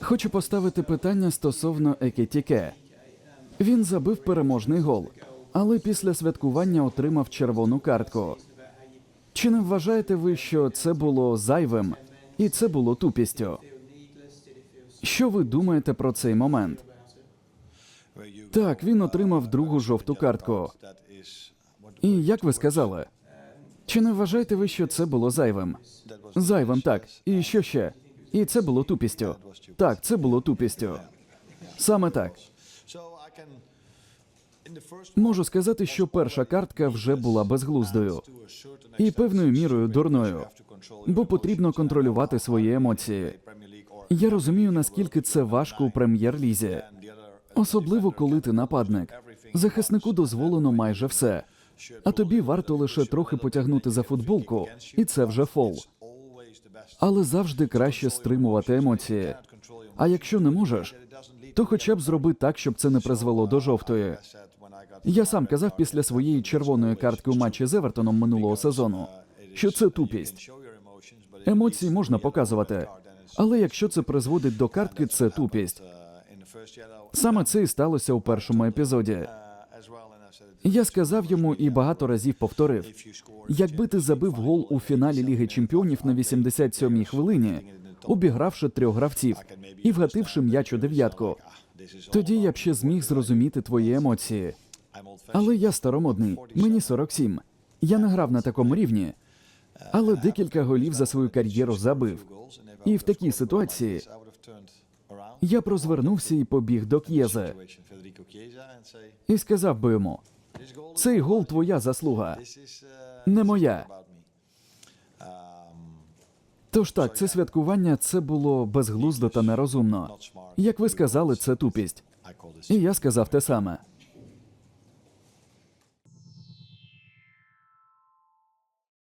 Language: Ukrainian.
Хочу поставити питання стосовно Екетіке. Він забив переможний гол, але після святкування отримав червону картку. Чи не вважаєте ви, що це було зайвим і це було тупістю? Що ви думаєте про цей момент? Так, він отримав другу жовту картку. І як ви сказали? Чи не вважаєте ви, що це було зайвим? Зайвим, так. І що ще? І це було тупістю. Так, це було тупістю. Саме так. Можу сказати, що перша картка вже була безглуздою і певною мірою дурною, бо потрібно контролювати свої емоції. Я розумію, наскільки це важко у прем'єр-лізі, особливо коли ти нападник. Захиснику дозволено майже все. А тобі варто лише трохи потягнути за футболку, і це вже фол. Але завжди краще стримувати емоції. А якщо не можеш, то хоча б зроби так, щоб це не призвело до жовтої. Я сам казав після своєї червоної картки у матчі з Евертоном минулого сезону, що це тупість. Емоції можна показувати, але якщо це призводить до картки, це тупість. Саме це і сталося у першому епізоді. Я сказав йому і багато разів повторив: якби ти забив гол у фіналі Ліги Чемпіонів на 87-й хвилині, обігравши трьох гравців і вгативши м'яч у дев'ятку, тоді я б ще зміг зрозуміти твої емоції. Але я старомодний, мені 47. Я не грав на такому рівні, але декілька голів за свою кар'єру забив. І в такій ситуації я прозвернувся і побіг до К'єзе і сказав би йому: цей гол твоя заслуга, не моя. Тож так, це святкування це було безглуздо та нерозумно. Як ви сказали, це тупість. І я сказав те саме.